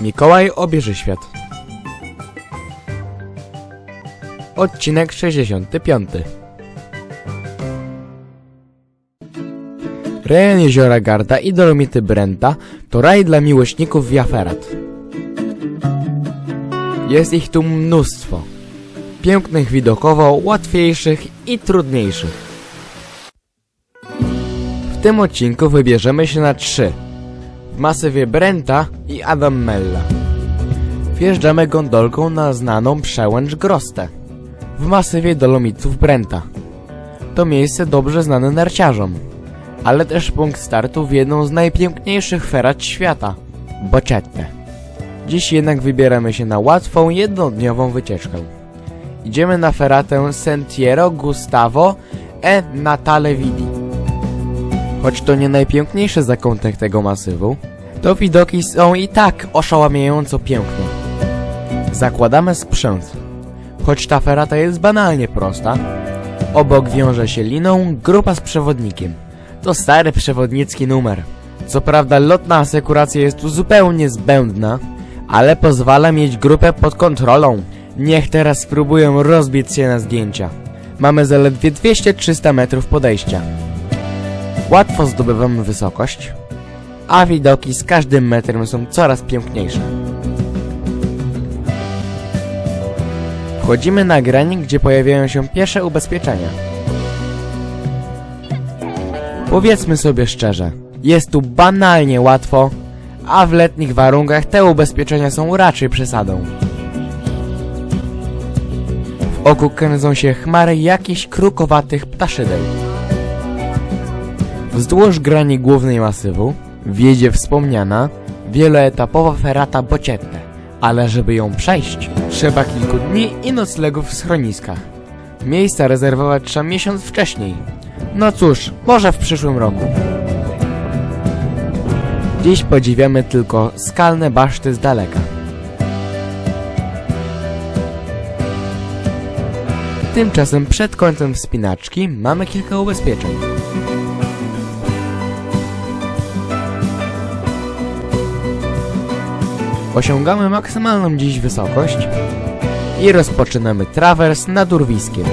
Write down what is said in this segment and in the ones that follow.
Mikołaj obierze świat. Odcinek 65. Rejon jeziora Garda i Dolomity Brenta to raj dla miłośników wiaferat. Jest ich tu mnóstwo. Pięknych widokowo, łatwiejszych i trudniejszych. W tym odcinku wybierzemy się na trzy. W masywie Brenta i Adammella. Wjeżdżamy gondolką na znaną przełęcz Grostę. W masywie Dolomitów Brenta. To miejsce dobrze znane narciarzom, ale też punkt startu w jedną z najpiękniejszych ferat świata Boccette. Dziś jednak wybieramy się na łatwą, jednodniową wycieczkę. Idziemy na feratę Sentiero Gustavo e Natale Vidi. Choć to nie najpiękniejszy zakątek tego masywu, to widoki są i tak oszałamiająco piękne. Zakładamy sprzęt. Choć ta ferata jest banalnie prosta, obok wiąże się liną grupa z przewodnikiem. To stary przewodnicki numer. Co prawda lotna asekuracja jest tu zupełnie zbędna, ale pozwala mieć grupę pod kontrolą. Niech teraz spróbują rozbić się na zdjęcia. Mamy zaledwie 200-300 metrów podejścia. Łatwo zdobywamy wysokość, a widoki z każdym metrem są coraz piękniejsze. Wchodzimy na granik, gdzie pojawiają się pierwsze ubezpieczenia. Powiedzmy sobie szczerze, jest tu banalnie łatwo, a w letnich warunkach te ubezpieczenia są raczej przesadą. W oku kręcą się chmary jakichś krukowatych ptaszydeł. Wzdłuż grani głównej masywu wiedzie wspomniana, wieloetapowa ferata Boccette, ale żeby ją przejść, trzeba kilku dni i noclegów w schroniskach. Miejsca rezerwować trzeba miesiąc wcześniej. No cóż, może w przyszłym roku. Dziś podziwiamy tylko skalne baszty z daleka. Tymczasem przed końcem wspinaczki mamy kilka ubezpieczeń. Osiągamy maksymalną dziś wysokość i rozpoczynamy trawers nad urwiskiem.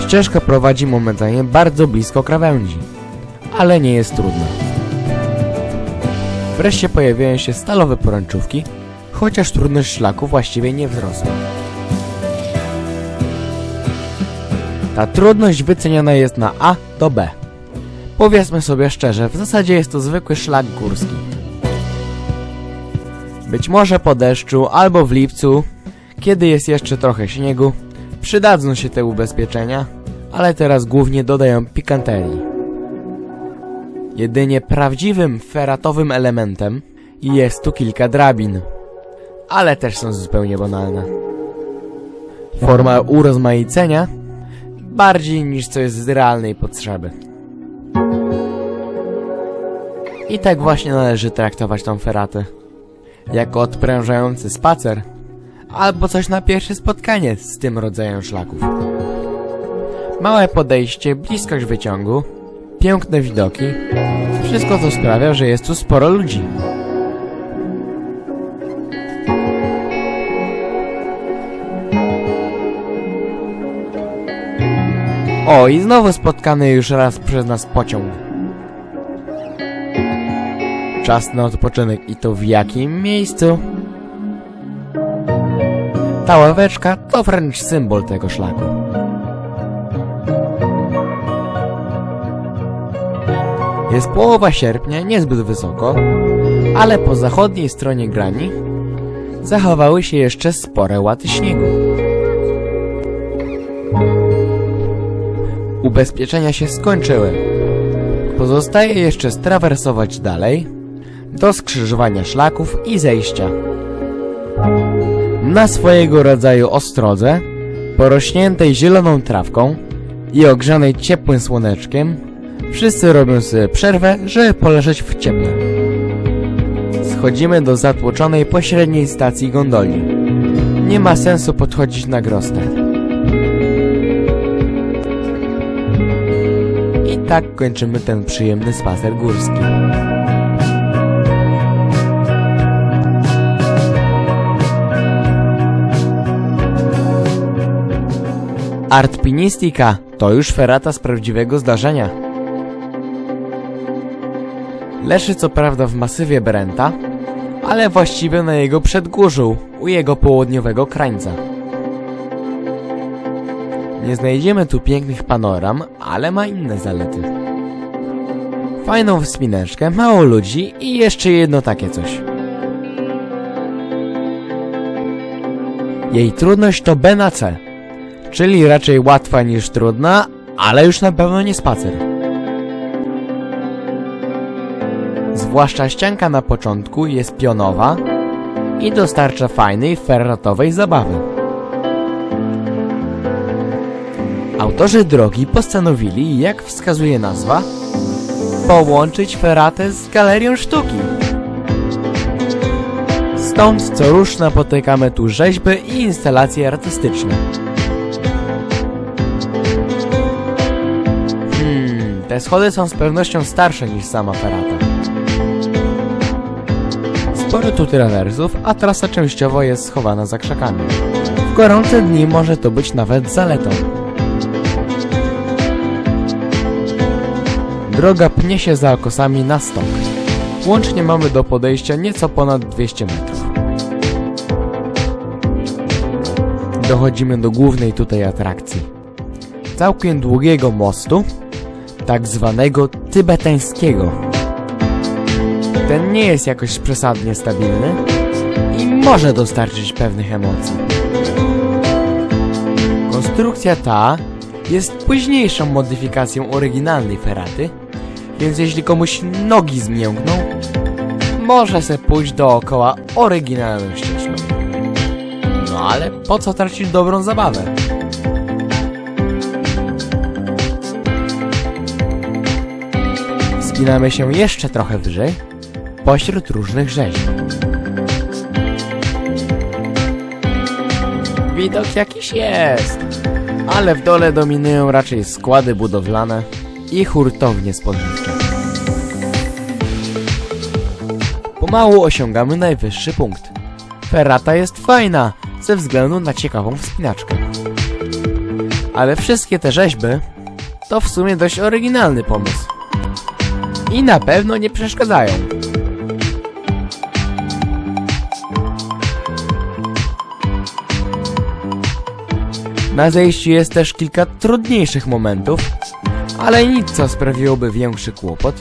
Ścieżka prowadzi momentalnie bardzo blisko krawędzi, ale nie jest trudna. Wreszcie pojawiają się stalowe poręczówki, chociaż trudność szlaku właściwie nie wzrosła. Ta trudność wyceniana jest na A do B. Powiedzmy sobie szczerze, w zasadzie jest to zwykły szlak górski. Być może po deszczu albo w lipcu, kiedy jest jeszcze trochę śniegu, przydadzą się te ubezpieczenia, ale teraz głównie dodają pikanterii. Jedynie prawdziwym feratowym elementem jest tu kilka drabin, ale też są zupełnie banalne. Forma urozmaicenia bardziej niż coś z realnej potrzeby. I tak właśnie należy traktować tą feratę jako odprężający spacer, albo coś na pierwsze spotkanie z tym rodzajem szlaków. Małe podejście, bliskość wyciągu, piękne widoki, wszystko to sprawia, że jest tu sporo ludzi. O, i znowu spotkany już raz przez nas pociąg. Czas na odpoczynek i to w jakim miejscu? Ta ławeczka to wręcz symbol tego szlaku. Jest połowa sierpnia, niezbyt wysoko, ale po zachodniej stronie grani zachowały się jeszcze spore łaty śniegu. Ubezpieczenia się skończyły. Pozostaje jeszcze strawersować dalej do skrzyżowania szlaków i zejścia. Na swojego rodzaju ostrodze, porośniętej zieloną trawką i ogrzanej ciepłym słoneczkiem, wszyscy robią sobie przerwę, żeby poleżeć w ciemno. Schodzimy do zatłoczonej pośredniej stacji gondoli. Nie ma sensu podchodzić na grostę. I tak kończymy ten przyjemny spacer górski. Artpinistika to już ferata z prawdziwego zdarzenia. Leży co prawda w masywie Brenta, ale właściwie na jego przedgórzu, u jego południowego krańca. Nie znajdziemy tu pięknych panoram, ale ma inne zalety. Fajną wspineczkę, mało ludzi i jeszcze jedno takie coś. Jej trudność to B na C, czyli raczej łatwa niż trudna, ale już na pewno nie spacer. Zwłaszcza ścianka na początku jest pionowa i dostarcza fajnej, ferratowej zabawy. Autorzy drogi postanowili, jak wskazuje nazwa, połączyć feratę z galerią sztuki. Stąd co rusz napotykamy tu rzeźby i instalacje artystyczne. Te schody są z pewnością starsze niż sama ferata. Sporo tu trawersów, a trasa częściowo jest schowana za krzakami. W gorące dni może to być nawet zaletą. Droga pnie się za okosami na stok. Łącznie mamy do podejścia nieco ponad 200 metrów. Dochodzimy do głównej tutaj atrakcji. Całkiem długiego mostu, tak zwanego tybetańskiego. Ten nie jest jakoś przesadnie stabilny i może dostarczyć pewnych emocji. Konstrukcja ta jest późniejszą modyfikacją oryginalnej feraty, więc jeśli komuś nogi zmiękną, może se pójść dookoła oryginalną ścieżką. No ale po co tracić dobrą zabawę? Wspinamy się jeszcze trochę wyżej, pośród różnych rzeźb. Widok jakiś jest, ale w dole dominują raczej składy budowlane i hurtownie spodnicze. Pomału osiągamy najwyższy punkt. Ferrata jest fajna ze względu na ciekawą wspinaczkę. Ale wszystkie te rzeźby to w sumie dość oryginalny pomysł. I na pewno nie przeszkadzają. Na zejściu jest też kilka trudniejszych momentów, ale nic co sprawiłoby większy kłopot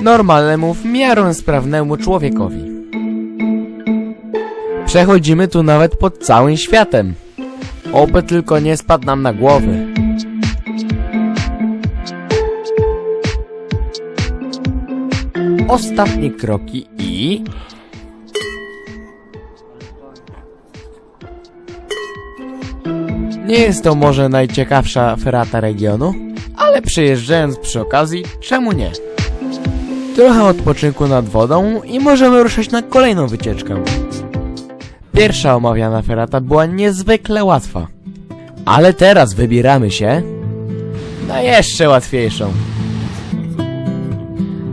normalnemu w miarę sprawnemu człowiekowi. Przechodzimy tu nawet pod całym światem. Oby tylko nie spadł nam na głowy. Ostatnie kroki i... Nie jest to może najciekawsza ferata regionu, ale przyjeżdżając przy okazji, czemu nie? Trochę odpoczynku nad wodą i możemy ruszyć na kolejną wycieczkę. Pierwsza omawiana ferata była niezwykle łatwa. Ale teraz wybieramy się na jeszcze łatwiejszą.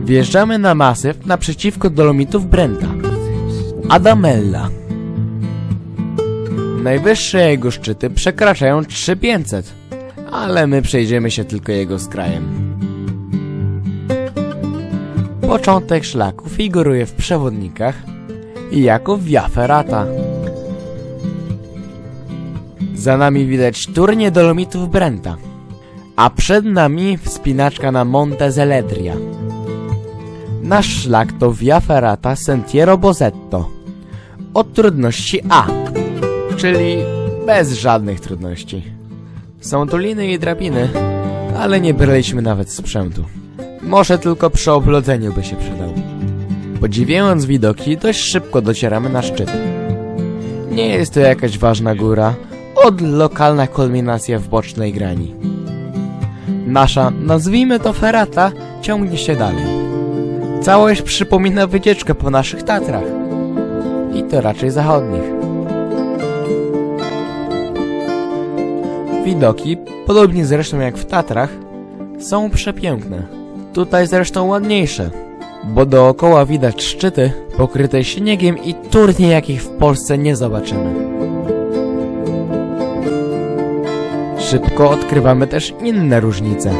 Wjeżdżamy na masyw naprzeciwko dolomitów Brenta. Adamella. Najwyższe jego szczyty przekraczają 3500, ale my przejdziemy się tylko jego skrajem. Początek szlaku figuruje w przewodnikach jako Via Ferrata. Za nami widać turnie dolomitów Brenta, a przed nami wspinaczka na Monte Zeledria. Nasz szlak to Via Ferrata Sentiero Bozetto od trudności A, czyli bez żadnych trudności. Są tu liny i drabiny, ale nie braliśmy nawet sprzętu. Może tylko przy oblodzeniu by się przydał. Podziwiając widoki, dość szybko docieramy na szczyt. Nie jest to jakaś ważna góra, od lokalna kulminacja w bocznej grani. Nasza, nazwijmy to ferata, ciągnie się dalej. Całość przypomina wycieczkę po naszych Tatrach. I to raczej zachodnich. Widoki, podobnie zresztą jak w Tatrach, są przepiękne. Tutaj zresztą ładniejsze, bo dookoła widać szczyty pokryte śniegiem i turnie jakich w Polsce nie zobaczymy. Szybko odkrywamy też inne różnice.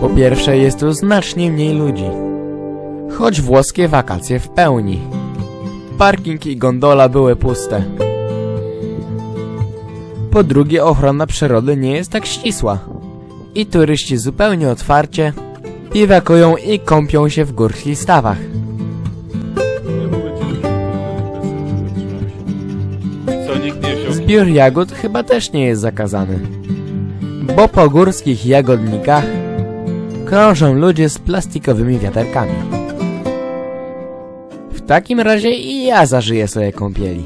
Po pierwsze, jest tu znacznie mniej ludzi. Choć włoskie wakacje w pełni. Parking i gondola były puste. Po drugie, ochrona przyrody nie jest tak ścisła. I turyści zupełnie otwarcie biwakują i kąpią się w górskich stawach. Zbiór jagód chyba też nie jest zakazany. Bo po górskich jagodnikach krążą ludzie z plastikowymi wiaderkami. Takim razie i ja zażyję sobie kąpieli.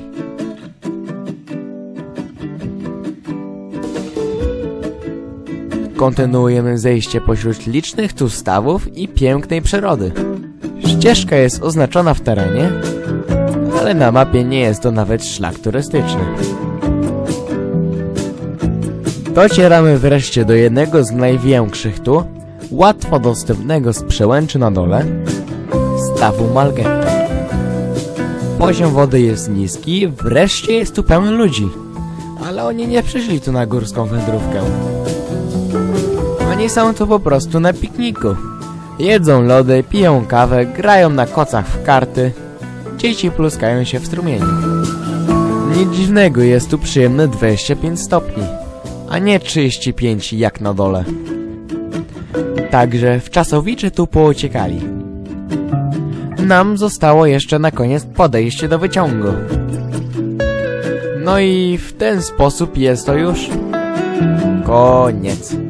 Kontynuujemy zejście pośród licznych tu stawów i pięknej przyrody. Ścieżka jest oznaczona w terenie, ale na mapie nie jest to nawet szlak turystyczny. Docieramy wreszcie do jednego z największych tu, łatwo dostępnego z przełęczy na dole, stawu Malgetta. Poziom wody jest niski, wreszcie jest tu pełno ludzi. Ale oni nie przyszli tu na górską wędrówkę. Oni są tu po prostu na pikniku. Jedzą lody, piją kawę, grają na kocach w karty. Dzieci pluskają się w strumieniu. Nic dziwnego, jest tu przyjemne 25 stopni, a nie 35 jak na dole. Także w czasowicze tu pouciekali. Nam zostało jeszcze na koniec podejście do wyciągu. No i w ten sposób jest to już koniec.